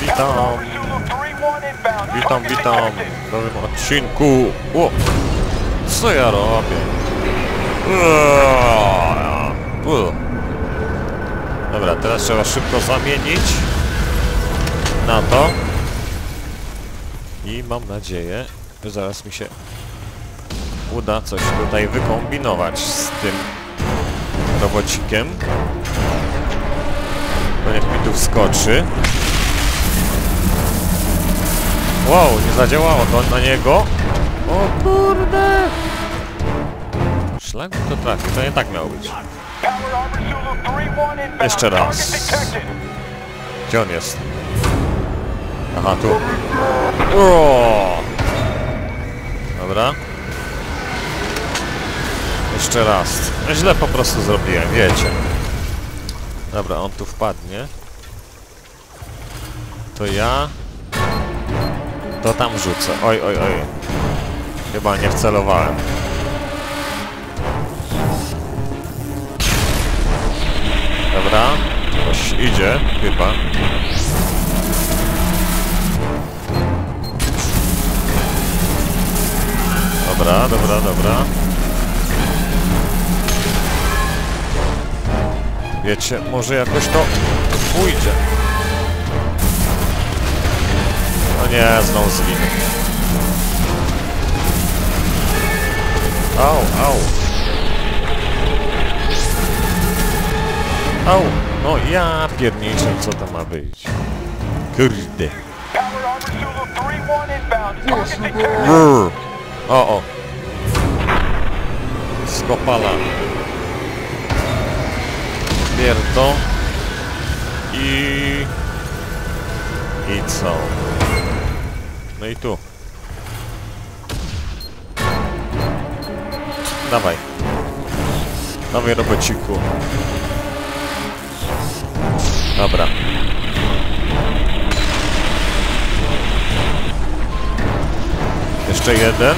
witam. Witam, witam w nowym odcinku. O! Co ja robię? Eee. Dobra, teraz trzeba szybko zamienić na to. I mam nadzieję, że zaraz mi się uda coś tutaj wykombinować z tym robocikiem. To niech mi tu wskoczy. Wow, nie zadziałało to na niego. O kurde! Szlak to trafi, to nie tak miało być. Jeszcze raz. Gdzie on jest? Aha, tu. O! Dobra. Jeszcze raz. Źle po prostu zrobiłem, wiecie. Dobra, on tu wpadnie. To ja... To tam rzucę. Oj, oj, oj. Chyba nie wcelowałem. Dobra. Ktoś idzie, chyba. Dobra, dobra, dobra. Wiecie, może jakoś to pójdzie. Nie, znowu zginę. Au, au. Au, no ja pierniczę, co to ma być. Kurde. Brr. O, o. Skopala. Pierdo. I... I co? No i tu. Dawaj. Dawaj robociku. Dobra. Jeszcze jeden.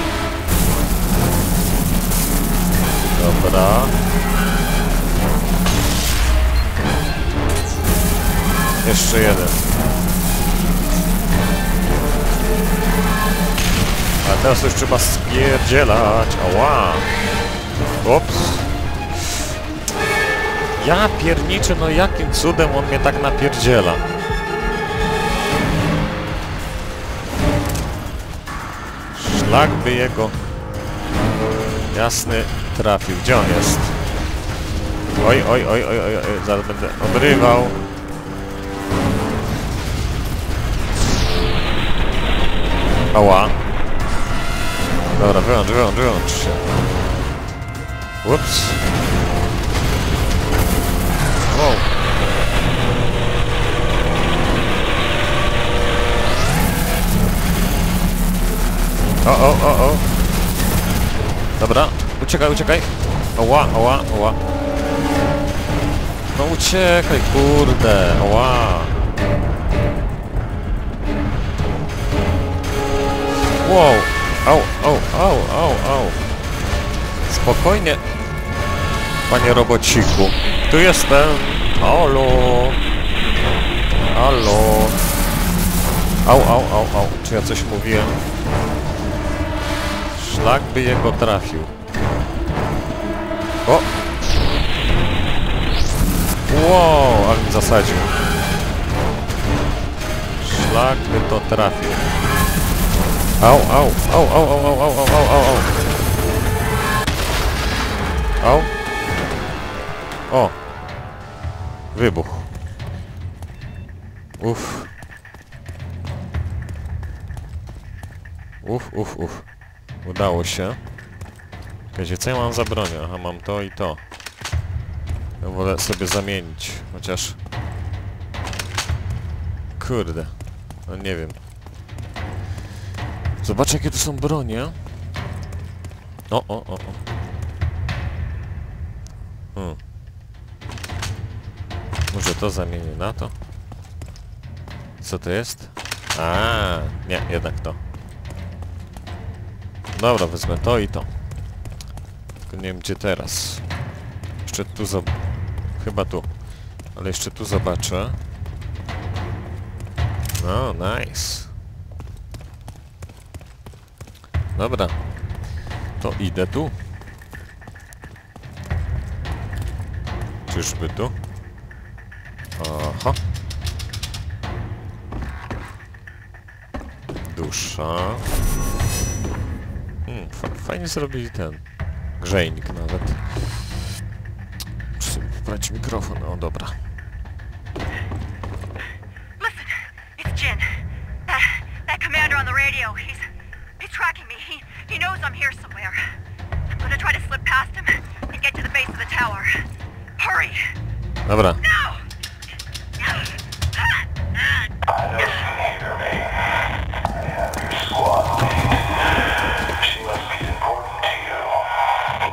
Dobra. Jeszcze jeden. A teraz już trzeba spierdzielać. Ała. Ups. Ja pierniczę, no jakim cudem on mnie tak napierdziela? Szlak by jego jasny trafił. Gdzie on jest? Oj, oj, oj, oj, oj, oj, zaraz będę obrywał. Ała. Dobra, wyłącz, wyłącz, wyłącz się. Ups. Wow. O, o, o, o. Dobra, uciekaj, uciekaj. Oła, oła, oła. No uciekaj, kurde, oła. Wow. Au, au, au, au, au. Spokojnie. Panie robociku. Tu jestem. Halo. Halo. Au, au, au, au. Czy ja coś mówiłem? Szlak by jego trafił. O! Wow, ale mi zasadził. Szlak by to trafił. Au, au, au, au, au, au, au, au, au, au, au. Au. O. Wybuch. Uff. Uff, uff, uff. Udało się. Wiecie, co ja mam za bronię? Aha, mam to i to. Ja wolę sobie zamienić, chociaż... Kurde. No nie wiem. Zobaczę, jakie to są bronie. O, o, o, o. Hmm. Może to zamienię na to? Co to jest? A, nie, jednak to. Dobra, wezmę to i to. Tylko nie wiem gdzie teraz. Jeszcze tu zob... Chyba tu. Ale jeszcze tu zobaczę. No, nice. Dobra. To idę tu. Czyżby tu? Aha. Dusza. Hmm, fa fajnie zrobili ten grzejnik nawet. Muszę poprawić mikrofon. O, dobra. Listen, it's Jin. That, that commander on the radio. He, he knows I'm here somewhere. I'm gonna try to slip past him and get to the base of the tower. Hurry! Dobra. No! She must be important to you.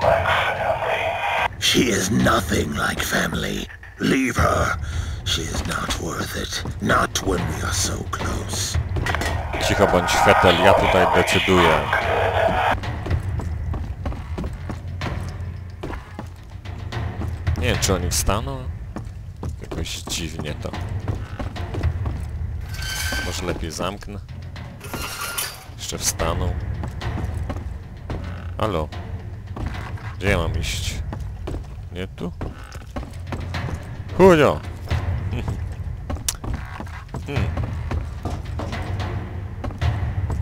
Like family. She is nothing like family. Leave her. She is not worth it. Not when we are so close. Cicho bądź Fetel, ja tutaj decyduję. Czy oni wstaną? Jakoś dziwnie to. Może lepiej zamknę? Jeszcze wstaną. Halo? Gdzie ja mam iść? Nie tu? Chujo! Hmm.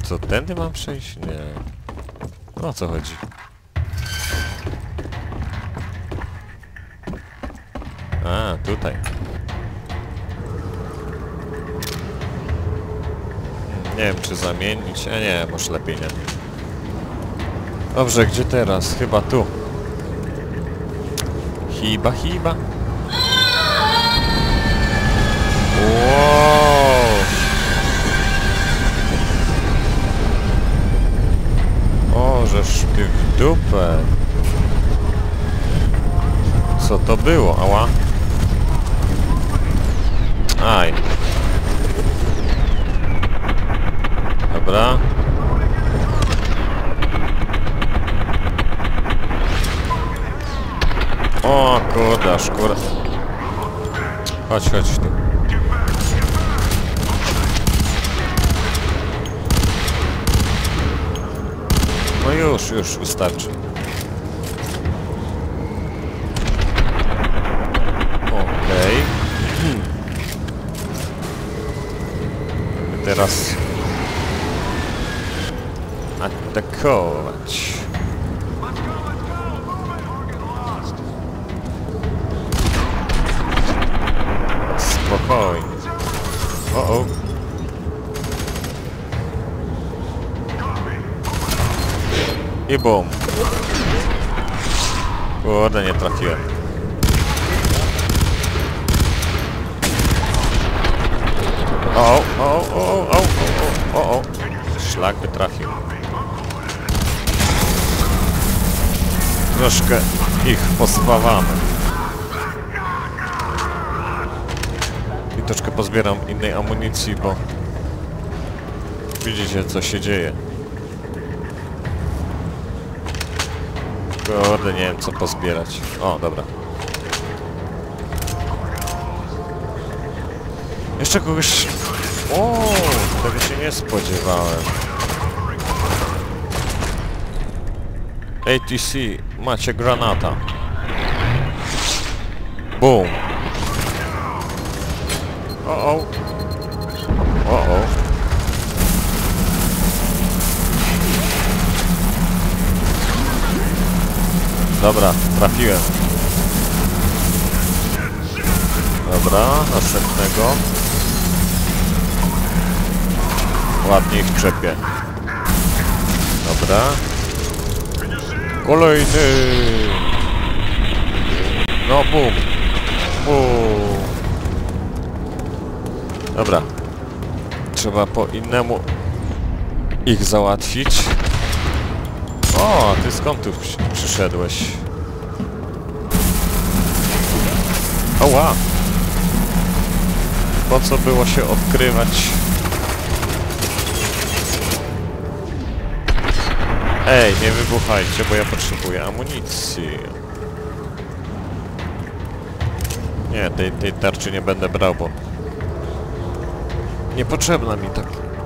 Co, tędy mam przejść? Nie. No o co chodzi? A, tutaj. Nie wiem, czy zamienić. A nie, może lepiej nie. Dobrze, gdzie teraz? Chyba tu. Hiba, hiba. Wow. O, że szpy w dupę. Co to było? Ała. Aj. Dobra. O kurde, szkóra. Chodź, chodź tu. No już, już, wystarczy. Okej. Hmm. Teraz... Atakować. Spokojnie. O, o. I bum. Kurde, nie trafiłem. O, o, o, o, o, o, o. Szlak by trafił. Troszkę ich pospawamy. I troszkę pozbieram innej amunicji, bo widzicie co się dzieje. Kurde, nie wiem co pozbierać. O, dobra. Jeszcze kogoś... O, tego się nie spodziewałem. ATC, macie granata. Boom. O, o. O, o. Dobra, trafiłem. Dobra, następnego. Ładnie ich czepię. Dobra. Kolejny! No bum! Bum! Dobra. Trzeba po innemu ich załatwić. O, ty skąd tu przy- przyszedłeś? Oła! Po co było się odkrywać? Ej, nie wybuchajcie, bo ja potrzebuję amunicji. Nie, tej, tej tarczy nie będę brał, bo Niepotrzebna mi tak,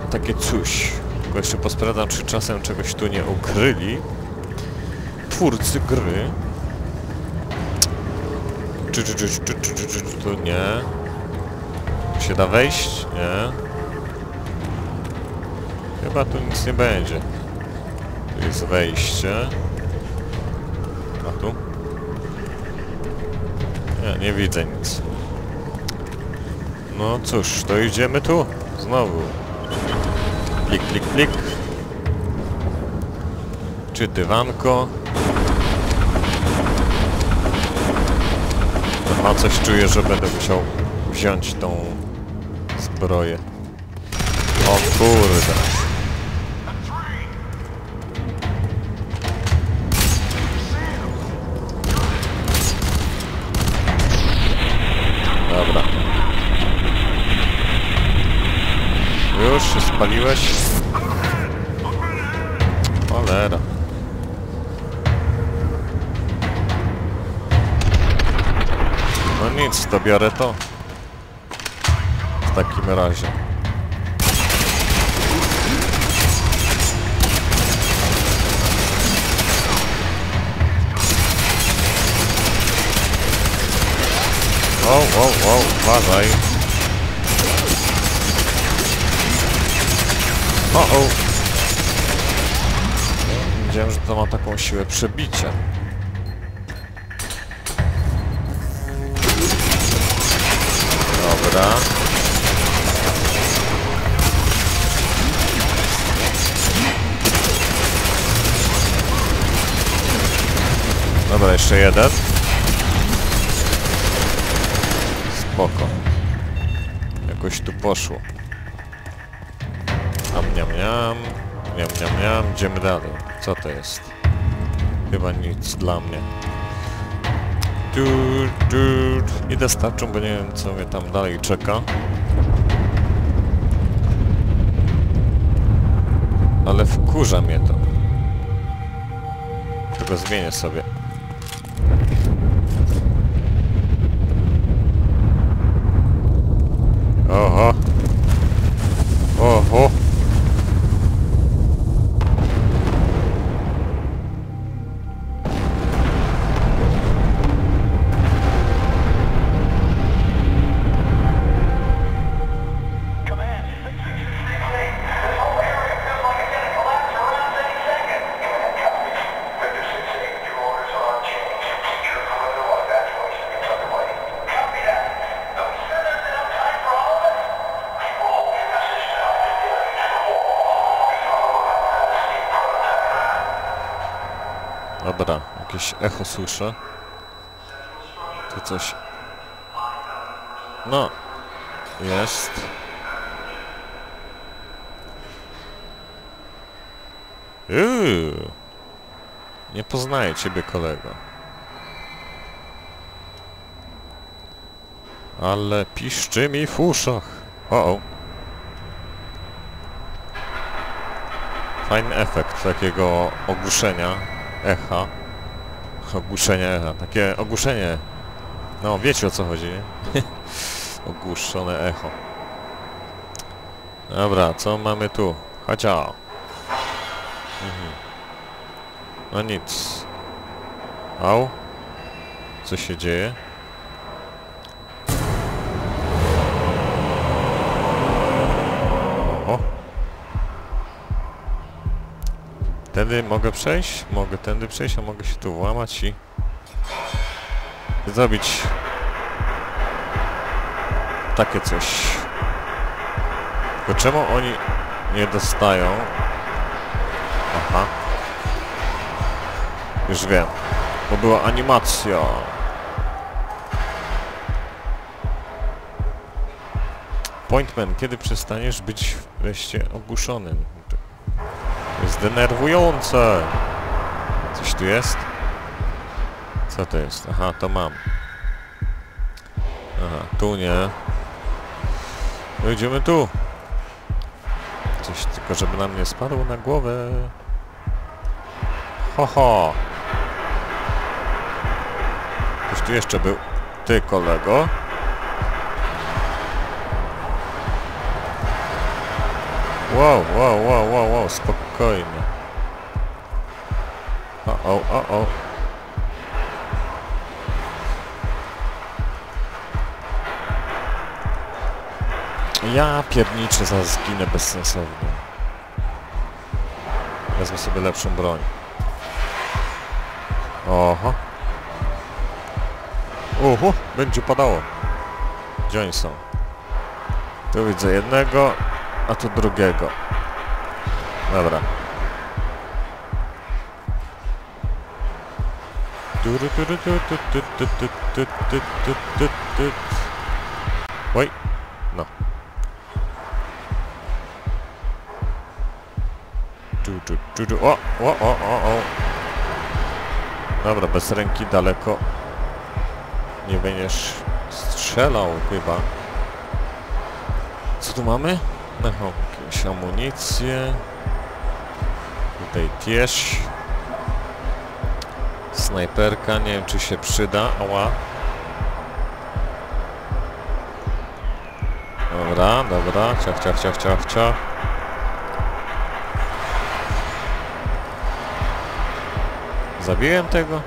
takie coś. Tylko jeszcze posprawdzam, czy czasem czegoś tu nie ukryli. Twórcy gry. Czy, czy, czy, czy, czy, czy, czy, czy tu nie? Się da wejść? Nie. Chyba tu nic nie będzie. Jest wejście. A tu? Nie, nie widzę nic. No cóż, to idziemy tu. Znowu. Plik, plik, plik. Czy dywanko? Aha, coś czuję, że będę musiał wziąć tą zbroję. O kurde. Spaliłeś? Cholera. No nic, to biorę to. W takim razie. O, o, o, uważaj. O, o. Nie że to ma taką siłę przebicia. Dobra. Dobra, jeszcze jeden. Spoko. Jakoś tu poszło. Am, niam, niam. Niam, niam, niam. Idziemy dalej. Co to jest? Chyba nic dla mnie. Du, du. Idę z tarczą, bo nie wiem co mnie tam dalej czeka. Ale wkurza mnie to. Tylko zmienię sobie. Oho. Jakieś echo słyszę. Tu coś... No. Jest. Uuu. Nie poznaję ciebie, kolego. Ale piszczy mi w uszach. O, o. Fajny efekt takiego ogłuszenia echa. Ogłuszenie echa. Takie ogłuszenie. No, wiecie o co chodzi, nie? Ogłuszone echo. Dobra, co mamy tu? Chodźa. Mhm. No nic. Au. Co się dzieje? Tędy mogę przejść? Mogę tędy przejść, a mogę się tu włamać i... Zrobić... Takie coś. Tylko czemu oni nie dostają? Aha. Już wiem. Bo była animacja. Pointman, kiedy przestaniesz być wreszcie ogłuszonym? Jest denerwujące. Coś tu jest? Co to jest? Aha, to mam. Aha, tu nie. No idziemy tu. Coś tylko, żeby nam nie spadło na głowę. Ho, ho. Ktoś tu jeszcze był. Ty, kolego. Wow, wow, wow, wow, wow, spokojnie. O, o, o, o. Ja pierniczę, zaraz zginę bezsensownie. Wezmę sobie lepszą broń. Oho. Uhu, będzie padało. Gdzie oni są? Tu widzę jednego, a tu drugiego. Dobra. Oj, no. O, o, o, o, o. Dobra, bez ręki daleko. Nie będziesz strzelał chyba. Co tu mamy? No, jakieś amunicje. Tutaj też. Snajperka, nie wiem czy się przyda. Ała. Dobra, dobra. Ciach, ciach, ciach, ciach, ciach. Zabiłem tego?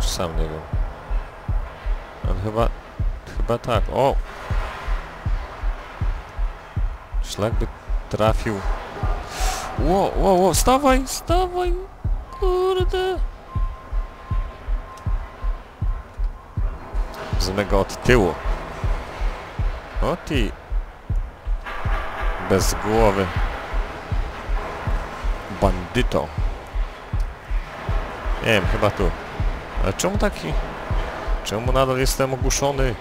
Czy sam nie wiem. Ale chyba... Chyba tak. O! Szlak by trafił. Ło, ło, ło, stawaj, stawaj! Kurde! Wezmę go od tyłu. O ty! Bez głowy. Bandyto. Nie wiem, chyba tu. Ale czemu taki... Czemu nadal jestem ogłuszony?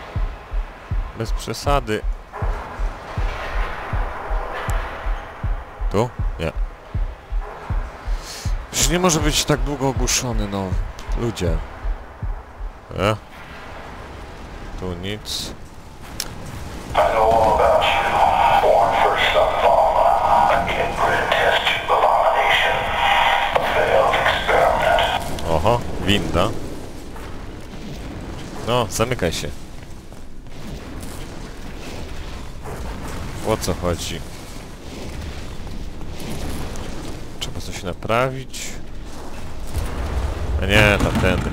Bez przesady. Tu? Nie. Już nie może być tak długo ogłuszony, no. Ludzie. E? Tu nic. Oho, winda. No, zamykaj się. O co chodzi? Coś naprawić. A nie, tamtędy.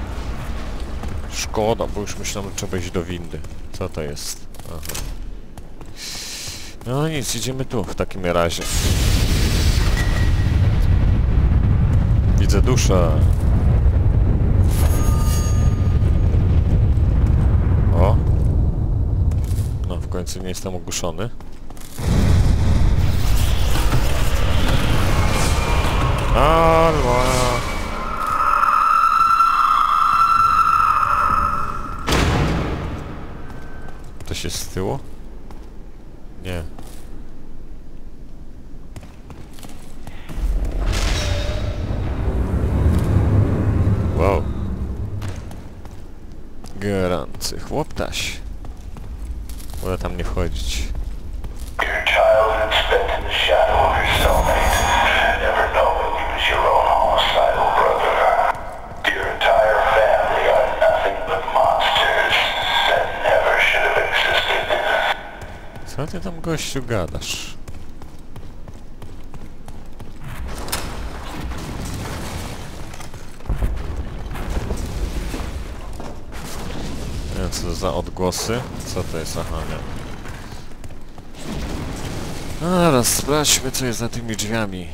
Szkoda, bo już myślałem, że trzeba iść do windy. Co to jest? Aha. No nic, idziemy tu w takim razie. Widzę duszę. O. No, w końcu nie jestem ogłuszony. Alba. To się z tyłu? Nie. Wow. Gorący chłoptaś. Wolę tam nie wchodzić. Co ty tam gościu gadasz? Nie wiem, co za odgłosy? Co to jest? Aha, nie. No dobra, sprawdźmy co jest za tymi drzwiami.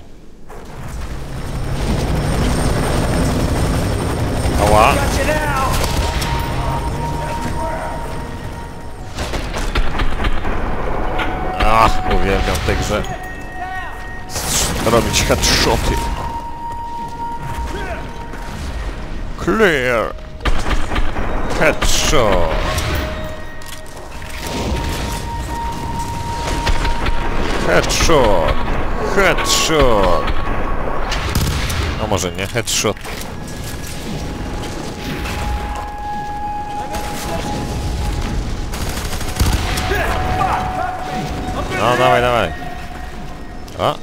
Ała! W tej grze. Robić headshoty. Clear. Headshot. Headshot. Headshot. A może nie headshot. No, dawaj, dawaj. O.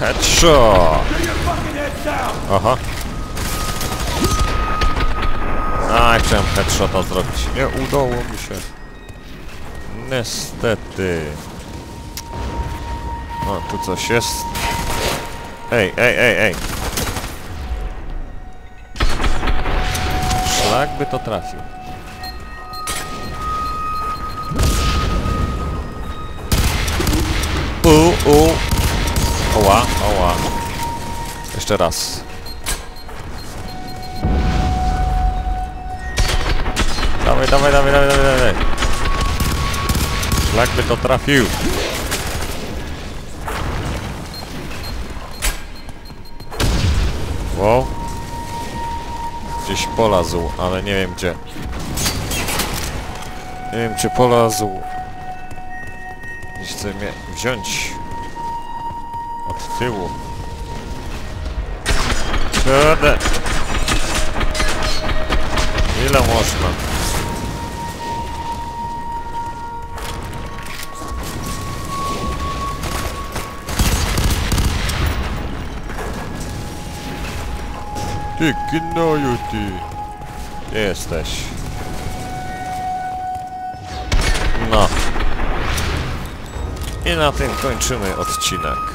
Headshot. Aha. A, chciałem headshota zrobić. Nie udało mi się. Niestety. O, tu coś jest. Ej, ej, ej, ej. Szlak by to trafił. Oła, oła. Jeszcze raz. Dawaj, dawaj, dawaj, dawaj, dawaj, dawaj. Szlak by to trafił. Wow. Gdzieś polazł, ale nie wiem gdzie. Nie wiem czy polazł. Gdzieś chce mnie wziąć. Tyłu. Kurde. Ile można? Ty gnoju ty. Jesteś? No. I na tym kończymy odcinek.